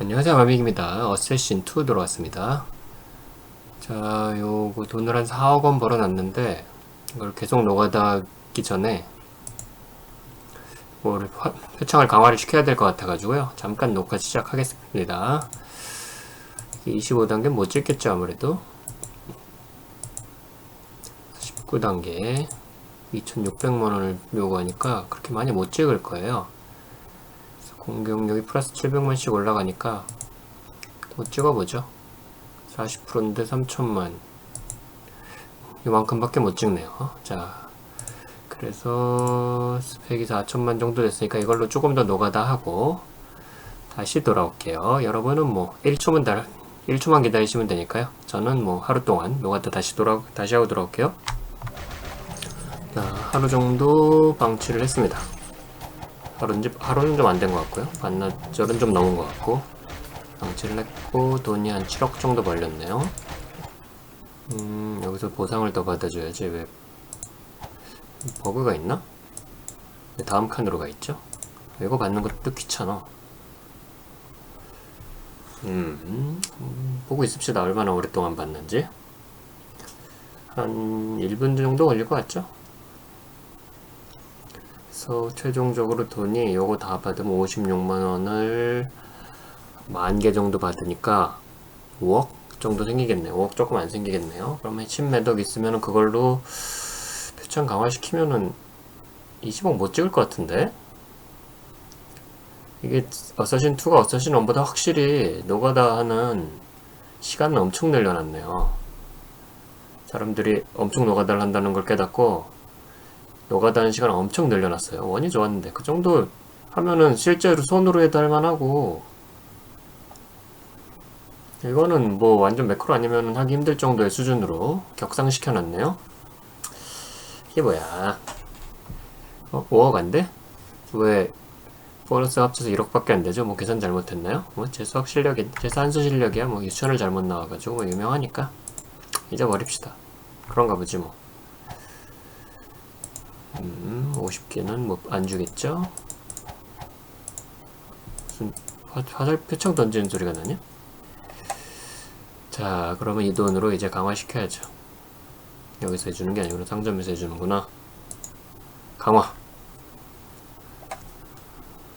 안녕하세요. 마믹입니다. 어쌔신 2 들어왔습니다. 자 요거 돈을 한 4억원 벌어놨는데 이걸 계속 하기 전에 뭐를 화- 표창을 강화를 시켜야 될 것 같아 가지고요. 잠깐 녹화 시작하겠습니다. 25단계 못 찍겠죠 아무래도? 19단계. 2600만원을 요구하니까 그렇게 많이 못 찍을 거예요 공격력이 플러스 700만씩 올라가니까 뭐 찍어보죠. 40%인데 3천만. 이만큼밖에 못 찍네요. 자 그래서 스펙이 4천만 정도 됐으니까 이걸로 조금 더 노가다 하고 다시 돌아올게요. 여러분은 뭐 1초만 다 1초만 기다리시면 되니까요. 저는 뭐 하루 동안 노가다 다시 돌아 다시 하고 돌아올게요. 자 하루 정도 방치를 했습니다 하루는, 좀- 하루는 좀 안 된 것 같고요. 반나절은 좀 넘은 것 같고. 방치를 했고, 돈이 한 7억 정도 벌렸네요. 음, 여기서 보상을 더 받아줘야지. 왜, 버그가 있나? 왜 다음 칸으로 가 있죠? 이거 받는 것도 귀찮아. 음, 음, 보고 있읍시다. 얼마나 오랫동안 받는지. 한 1분 정도 걸릴 것 같죠? 그래서 최종적으로 돈이 요거 다 받으면 56만 원을 만 개 정도 받으니까 5억 정도 생기겠네요. 5억 조금 안 생기겠네요. 그러면 10매덕 있으면 그걸로 표창 강화시키면은 20억 못 찍을 것 같은데? 이게 어쌔신 2가 어쌔신 1보다 확실히 노가다 하는 시간은 엄청 늘려놨네요. 사람들이 엄청 노가다를 한다는 걸 깨닫고 노가다는 시간을 엄청 늘려놨어요. 원이 좋았는데 그 정도 하면은 실제로 손으로 해도 할만하고 이거는 뭐 완전 매크로 아니면 하기 힘들 정도의 수준으로 격상시켜놨네요. 이게 뭐야? 어? 5억 안 돼? 왜 보너스 합쳐서 1억밖에 안 되죠? 뭐 계산 잘못했나요? 뭐 제 수학 실력이 제 산수 실력이야 뭐 유치원을 잘못 나와가지고 뭐 유명하니까 잊어버립시다. 그런가 보지 뭐. 음, 50개는 뭐 안 주겠죠? 무슨 화, 화살 표창 던지는 소리가 나냐? 자, 그러면 이 돈으로 이제 강화시켜야죠. 여기서 해주는 게 아니구나. 상점에서 해주는구나. 강화.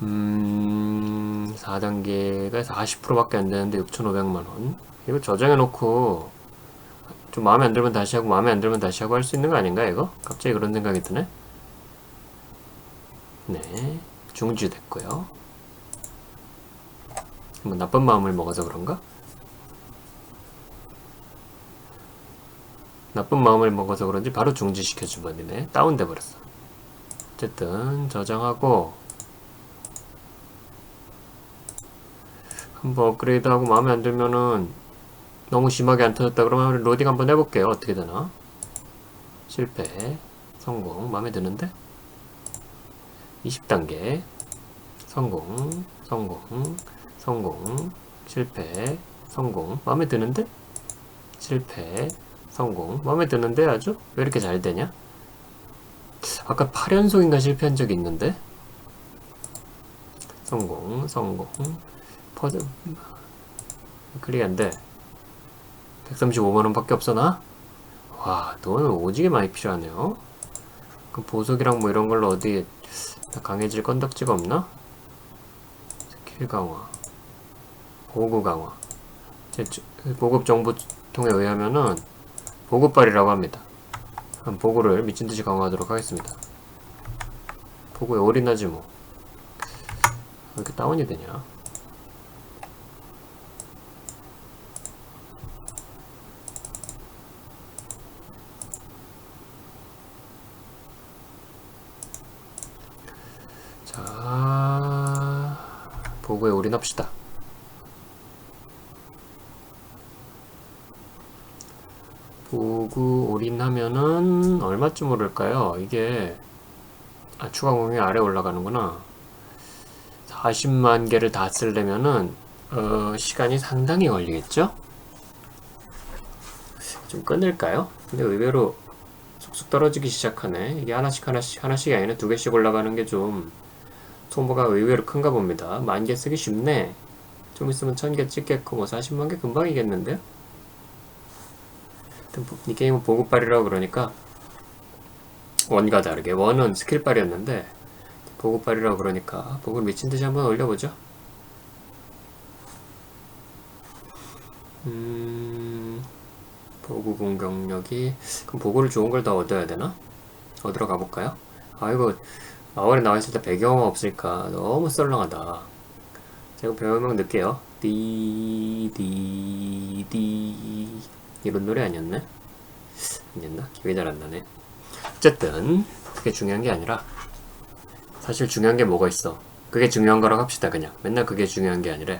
음, 4단계가 40%밖에 안 되는데 6,500만원. 이거 저장해 놓고 좀 마음에 안 들면 다시 하고 마음에 안 들면 다시 하고 할 수 있는 거 아닌가 이거? 갑자기 그런 생각이 드네. 네, 중지 됐고요. 뭐 나쁜 마음을 먹어서 그런가? 나쁜 마음을 먹어서 그런지 바로 중지시켜준 버리네. 다운돼 버렸어. 어쨌든 저장하고 한번 업그레이드하고 마음에 안 들면은 너무 심하게 안 터졌다 그러면 로딩 한번 해볼게요. 어떻게 되나? 실패, 성공, 마음에 드는데? 20단계 성공, 성공, 성공, 실패, 성공, 마음에 드는데? 실패, 성공, 마음에 드는데 아주? 왜 이렇게 잘 되냐? 아까 8연속인가 실패한 적이 있는데? 성공, 성공, 퍼즐, 클릭 안 돼. 135만원 밖에 없어, 나? 와, 너는 오지게 많이 필요하네요. 그 보석이랑 뭐 이런 걸로 어디 강해질 건덕지가 없나? 스킬 강화, 보급 강화. 보급 정보통에 의하면은 보급발이라고 합니다. 한 보급을 미친듯이 강화하도록 하겠습니다. 보급에 올인하지 뭐. 왜 이렇게 다운이 되냐? 자, 보고에 올인합시다. 보고 올인하면은 얼마쯤 오를까요? 이게 아, 추가 공이 아래 올라가는구나. 40만 개를 다 쓰려면은 어, 시간이 상당히 걸리겠죠? 좀 끊을까요? 근데 의외로 쑥쑥 떨어지기 시작하네. 이게 하나씩 하나씩 하나씩이 아니라 두 개씩 올라가는 게 좀 소모가 의외로 큰가 봅니다. 만 개 쓰기 쉽네. 좀 있으면 1000개 찍겠고 뭐 40만 개 금방이겠는데요? 하여튼 보- 이 게임은 보급발이라고 그러니까 원과 다르게 원은 스킬발이었는데 보급발이라고 그러니까 보급 미친듯이 한번 올려보죠 음... 보급 공격력이 그럼 보급을 좋은 걸더 얻어야 되나? 얻으러 가볼까요? 아이고 마을에 나와 있을 때 배경음 없으니까 너무 썰렁하다. 제가 배경음 넣을게요. 디디디 이런 노래 아니었나? 아니었나? 기억이 잘 안 나네. 어쨌든 그게 중요한 게 아니라 사실 중요한 게 뭐가 있어? 그게 중요한 거라고 합시다 그냥. 맨날 그게 중요한 게 아니라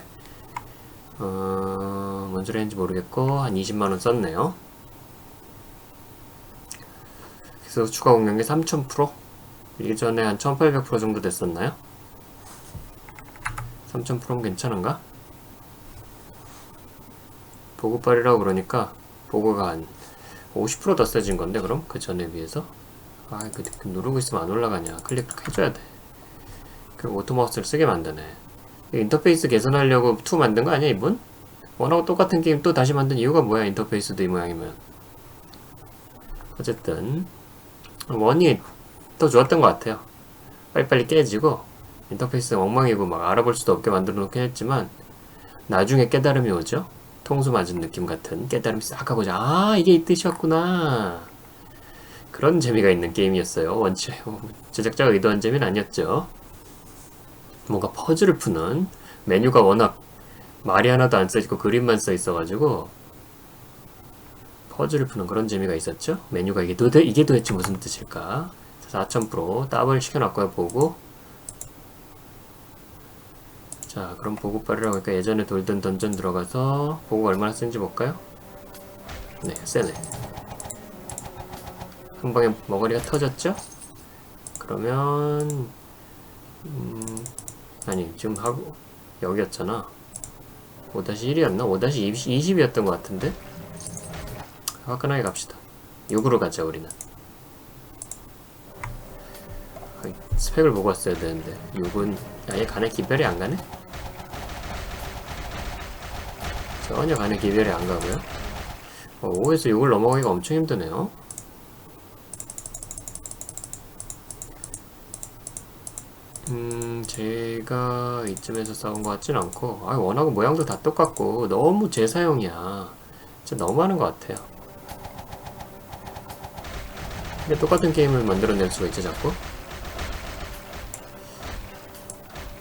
어... 뭔 소리 했는지 모르겠고 한 20만원 썼네요. 그래서 추가 공격이 3000% 이전에 한 1800% 정도 됐었나요? 3000%는 괜찮은가? 보급발이라고 그러니까 보고가 한 50%더 세진 건데 그럼 그 전에 비해서 아 그, 그 누르고 있으면 안 올라가냐 클릭 해줘야 돼 그리고 오토마우스를 쓰게 만드네 이 인터페이스 개선하려고 2 만든 거 아니야 이분? 원하고 똑같은 게임 또 다시 만든 이유가 뭐야 인터페이스도 이 모양이면 어쨌든 원이 더 좋았던 것 같아요. 빨리빨리 깨지고 인터페이스 엉망이고 막 알아볼 수도 없게 만들어 놓긴 했지만 나중에 깨달음이 오죠? 통수 맞은 느낌 같은 깨달음이 싹 하고 아 이게 이 뜻이었구나. 그런 재미가 있는 게임이었어요. 원체 제작자가 의도한 재미는 아니었죠. 뭔가 퍼즐을 푸는 메뉴가 워낙 말이 하나도 안 써있고 그림만 써 있어가지고 퍼즐을 푸는 그런 재미가 있었죠? 메뉴가 이게 도대 이게 도대체 무슨 뜻일까 4000% 더블 시켜놨고요 보고 자 그럼 보급발이라고 하니까 예전에 돌던 던전 들어가서 보고 얼마나 센지 볼까요? 네 세네 한 방에 머가리가 터졌죠? 그러면 음, 아니 지금 하고 여기였잖아 5-1이었나? 5-20이었던 것 같은데 화끈하게 갑시다 6으로 가자 우리는 아이, 스펙을 보고 왔어야 되는데 6은 아예 간에 기별이 안 가네? 전혀 간에 기별이 안 가고요 어, 5에서 6을 넘어가기가 엄청 힘드네요 음, 제가 이쯤에서 싸운 것 같진 않고, 아, 워낙 모양도 다 똑같고, 너무 재사용이야. 진짜 너무하는 것 같아요. 근데 똑같은 게임을 만들어낼 수가 있지, 자꾸?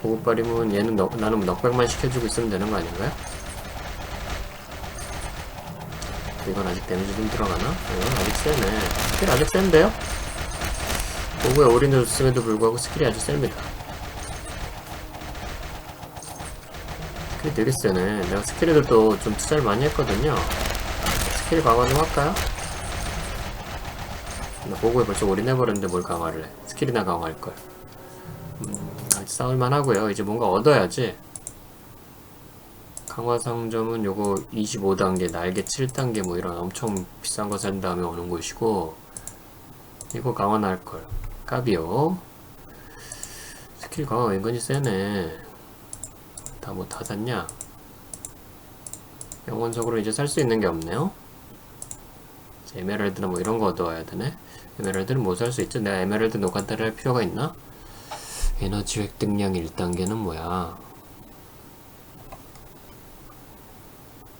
보급발이면 얘는 넉, 나는 넉백만 시켜주고 있으면 되는 거 아닌가요? 이건 아직 데미지 좀 들어가나? 이건 아직 세네. 스킬 아직 센데요? 보고에 올인을 줬음에도 불구하고 스킬이 아주 셉니다. 스킬이 되게 세네. 내가 스킬에도 좀 투자를 많이 했거든요. 스킬 강화 좀 할까요? 나 보고에 벌써 올인해버렸는데 뭘 강화를 해. 스킬이나 강화할걸. 싸울만 하고요. 이제 뭔가 얻어야지. 강화 상점은 요거 25단계, 날개 7단계 뭐 이런 엄청 비싼 거 산 다음에 오는 곳이고, 이거 강화나 할걸. 까비요. 스킬 강화 은근히 세네. 다 뭐다 샀냐? 영원적으로 이제 살 수 있는 게 없네요. 에메랄드나 뭐 이런 거 얻어와야 되네. 에메랄드는 뭐살수 있죠? 내가 에메랄드 노간다를 할 필요가 있나? 에너지 획득량 1단계는 뭐야?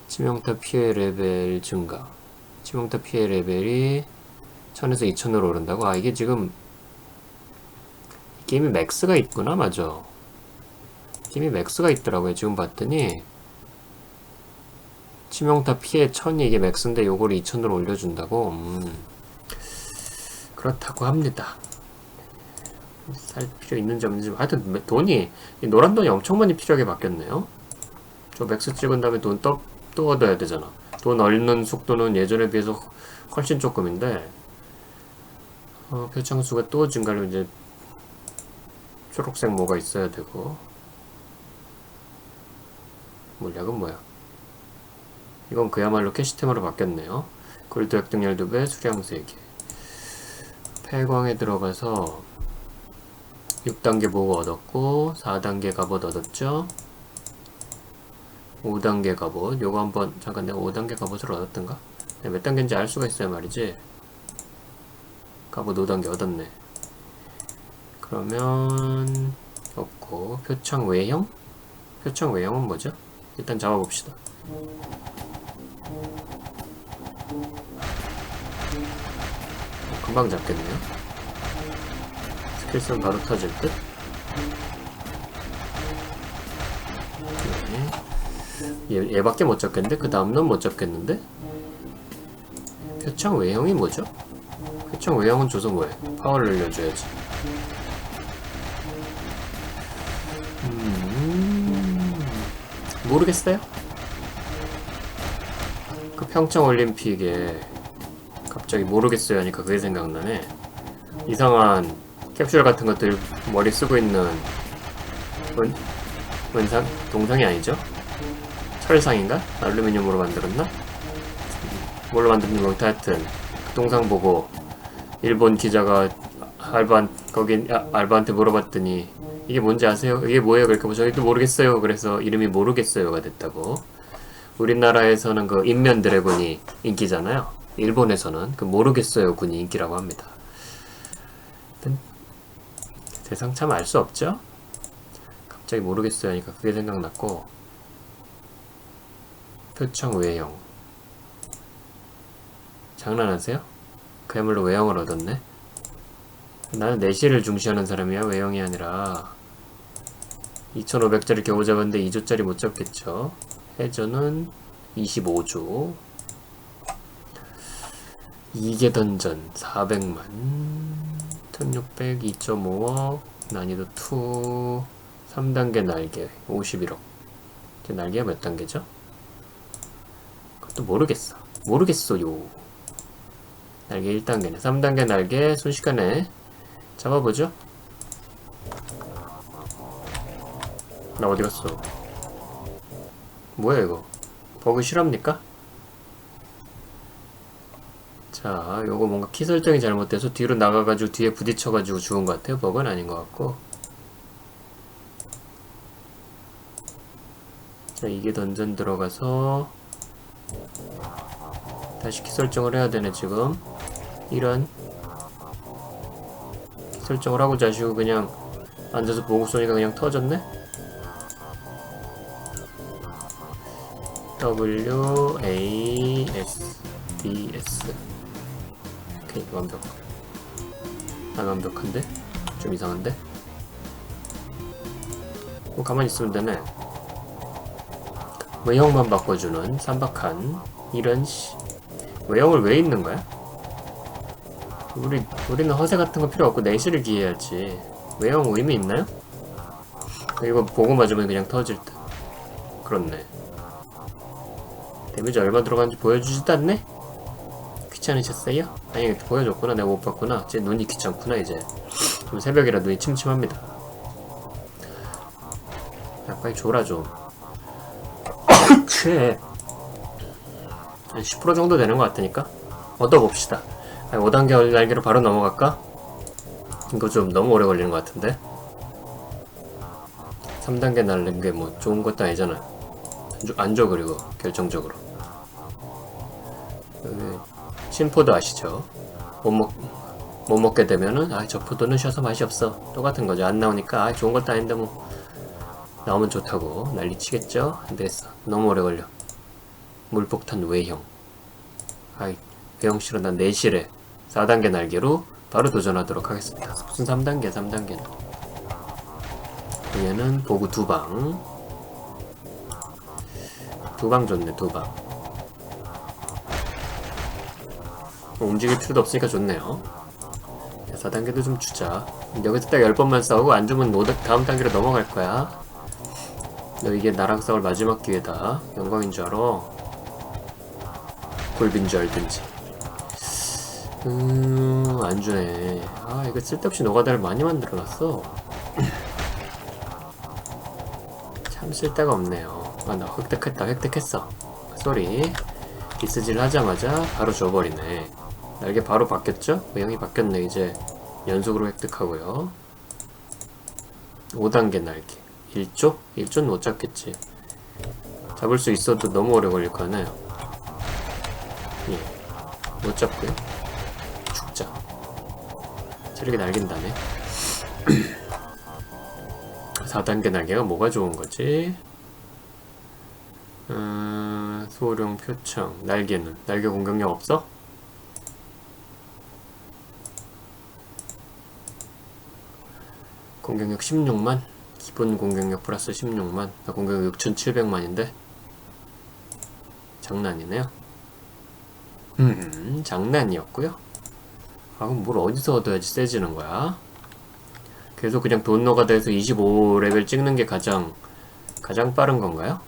치명타 피해 레벨 증가. 치명타 피해 레벨이 1000에서 2000으로 오른다고? 아, 이게 지금 게임이 맥스가 있구나, 맞아. 게임이 맥스가 있더라고요. 지금 봤더니 치명타 피해 1000이 이게 맥스인데 요거를 2000으로 올려준다고? 음, 그렇다고 합니다. 살 필요 있는지 없는지 하여튼 돈이 이 노란 돈이 엄청 많이 필요하게 바뀌었네요. 저 맥스 찍은 다음에 돈 또, 또 얻어야 되잖아. 돈 얻는 속도는 예전에 비해서 훨씬 조금인데 어, 표창수가 또 증가를 이제 초록색 뭐가 있어야 되고 물약은 뭐야? 이건 그야말로 캐시템으로 바뀌었네요. 골드 획득열 2배, 수량 3개. 폐광에 들어가서 6단계 보고 얻었고 4단계 갑옷 얻었죠. 5단계 갑옷 요거 한번 잠깐 내가 5단계 갑옷을 얻었던가? 네, 몇 단계인지 알 수가 있어야 말이지 갑옷 5단계 얻었네 그러면 없고 표창 외형? 표창 외형은 뭐죠? 일단 잡아봅시다 어, 금방 잡겠네요 쓰면 바로 터질 듯? 네. 얘, 얘밖에 못 잡겠는데? 그 다음은 못 잡겠는데? 표창 외형이 뭐죠? 표창 외형은 줘서 뭐해? 파워를 늘려줘야지. 음, 모르겠어요? 그 평창 올림픽에 갑자기 모르겠어요 하니까 그게 생각나네. 이상한 캡슐 같은 것들 머리 쓰고 있는 원, 원상? 동상이 아니죠? 철상인가? 알루미늄으로 만들었나? 뭘로 만든지 모르겠다 하여튼 그 동상 보고 일본 기자가 알바 거기 아, 알바한테 물어봤더니 이게 뭔지 아세요? 이게 뭐예요? 그러니까 뭐 저희도 모르겠어요. 그래서 이름이 모르겠어요가 됐다고. 우리나라에서는 그 인면 드래곤이 인기잖아요. 일본에서는 그 모르겠어요 군이 인기라고 합니다. 세상 참 알 수 없죠? 갑자기 모르겠어요 하니까 그게 생각났고 표창 외형 장난하세요? 그야말로 외형을 얻었네? 나는 내실을 중시하는 사람이야 외형이 아니라 2500짜리 겨우 잡았는데 2조짜리 못 잡겠죠 해저는 25조 이게 던전 400만 1600 2.5억 난이도 2 3단계 날개 51억. 이제 날개가 몇 단계죠? 그것도 모르겠어. 모르겠어요. 날개 1단계네. 3단계 날개 순식간에 잡아보죠. 나 어디 갔어? 뭐야 이거? 버그 실합니까? 자 요거 뭔가 키 설정이 잘못돼서 뒤로 나가가지고 뒤에 부딪혀가지고 죽은 것 같아요. 버그는 아닌 것 같고. 자 이게 던전 들어가서 다시 키 설정을 해야 되네 지금. 이런. 키 설정을 하고 자시고 그냥 앉아서 보고 쏘니까 그냥 터졌네? W A S D S 오케이 완벽 안 완벽한데? 좀 이상한데? 뭐 가만히 있으면 되네 외형만 바꿔주는 삼박한 이런 씨 외형을 왜 입는 거야? 우리 우리는 허세 같은 거 필요 없고 내실을 기해야지 외형 의미 있나요? 이거 보고 맞으면 그냥 터질 듯 그렇네 데미지 얼마 들어가는지 보여주지도 않네? 귀찮으셨어요? 아니 보여줬구나. 내가 못 봤구나. 제 눈이 귀찮구나 이제. 좀 새벽이라 눈이 침침합니다. 야 빨리 줘라 좀. 채. 한10% 정도 되는 것 같으니까. 얻어봅시다. 아니, 5단계 날개로 바로 넘어갈까? 이거 좀 너무 오래 걸리는 것 같은데? 3단계 날는 게뭐 좋은 것도 아니잖아. 안 줘 그리고 결정적으로 신포도 아시죠? 못 먹, 못 먹게 되면은 아 저 포도는 쉬어서 맛이 없어. 똑같은 거죠. 안 나오니까 아 좋은 것도 아닌데 뭐. 나오면 좋다고. 난리 치겠죠? 안 되겠어. 너무 오래 걸려. 물폭탄 외형. 아이 외형 싫어 난 내실에 4단계 날개로 바로 도전하도록 하겠습니다. 무슨 3단계 3단계는 얘는 보구 두방. 두방 좋네 두방 움직일 필요도 없으니까 좋네요. 4단계도 좀 주자. 여기서 딱 10번만 싸우고 안 주면 다음 단계로 넘어갈 거야. 너 이게 나랑 싸울 마지막 기회다. 영광인 줄 알아. 골빈 줄 알든지. 음 안 주네. 아 이거 쓸데없이 노가다를 많이 만들어놨어. 참 쓸데가 없네요. 아 나 획득했다 획득했어. 쏘리 기스질 하자마자 바로 줘버리네 날개 바로 바뀌었죠? 모양이 바뀌었네 이제 연속으로 획득하고요 5단계 날개 1조? 1조는 못 잡겠지 자 잡을 수 있어도 너무 오래 걸릴 거 하나요? 예. 못 잡고요. 죽자. 저렇게 날긴다네. 4단계 날개가 뭐가 좋은 거지? 음, 소룡 표창. 날개는? 날개 공격력 없어? 공격력 16만? 기본 공격력 플러스 16만. 나 공격력 6,700만인데? 장난이네요. 음, 장난이었고요. 아, 그럼 뭘 어디서 얻어야지 세지는 거야? 계속 그냥 돈 노가다에서 25레벨 찍는 게 가장, 가장 빠른 건가요?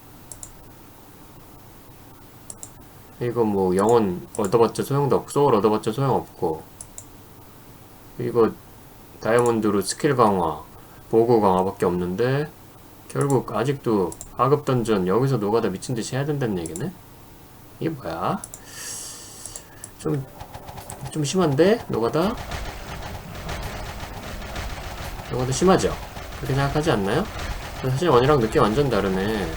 이거 뭐 영혼 얻어봤자 소용도 없고, 소울 얻어봤자 소용없고, 이거 다이아몬드로 스킬 강화, 보고 강화밖에 없는데, 결국 아직도 하급 던전 여기서 노가다 미친듯이 해야 된다는 얘기네? 이게 뭐야? 좀, 좀 심한데? 노가다? 노가다 심하죠? 그렇게 생각하지 않나요? 사실 원이랑 느낌 완전 다르네.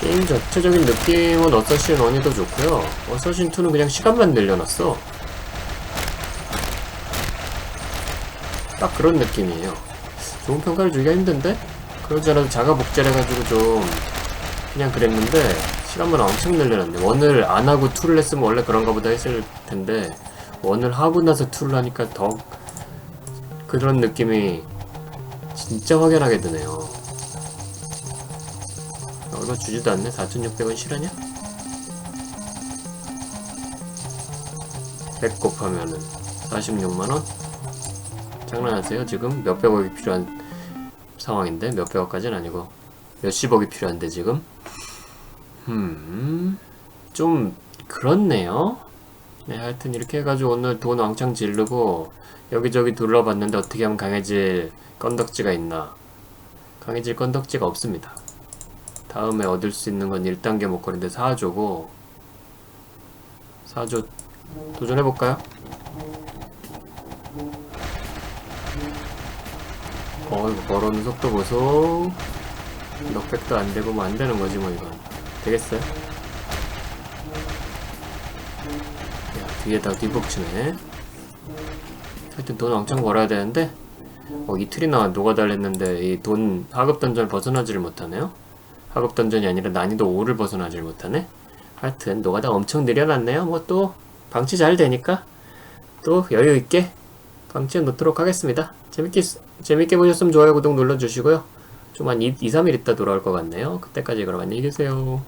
게임 전체적인 느낌은 어서신 1이 더 좋고요. 어서신 2는 그냥 시간만 늘려놨어. 딱 그런 느낌이에요. 좋은 평가를 주기가 힘든데? 그러지 않아도 자가 복제를 해가지고 좀 그냥 그랬는데 시간만 엄청 늘려놨네. 원을 안 하고 2를 했으면 원래 그런가 보다 했을 텐데 원을 하고 나서 2를 하니까 더 그런 느낌이 진짜 확연하게 드네요. 얼마 주지도 않네? 4,600원 실하냐? 100 곱하면은 46만원? 장난하세요? 지금 몇백억이 필요한 상황인데? 몇백억까지는 아니고 몇십억이 필요한데 지금? 음... 좀 그렇네요? 네 하여튼 이렇게 해가지고 오늘 돈 왕창 지르고 여기저기 둘러봤는데 어떻게 하면 강해질 건덕지가 있나 강해질 건덕지가 없습니다 다음에 얻을 수 있는 건 1단계 목걸이인데 4조고 4조 도전해볼까요? 어이구 걸어오는 속도 보소. 넉백도 안되고 뭐 안되는 거지 뭐 이건. 되겠어요? 야 뒤에다 뒤복치네. 하여튼 돈 엄청 벌어야 되는데 어 이틀이나 녹아달랬는데 이 돈 하급 던전을 벗어나지를 못하네요. 하급 던전이 아니라 난이도 5를 벗어나질 못하네. 하여튼 노가다 엄청 느려놨네요. 뭐 또 방치 잘 되니까 또 여유있게 방치해 놓도록 하겠습니다 재밌게 재밌게 보셨으면 좋아요 구독 눌러주시고요. 좀 한 2, 3일 있다 돌아올 것 같네요. 그때까지 그럼 안녕히 계세요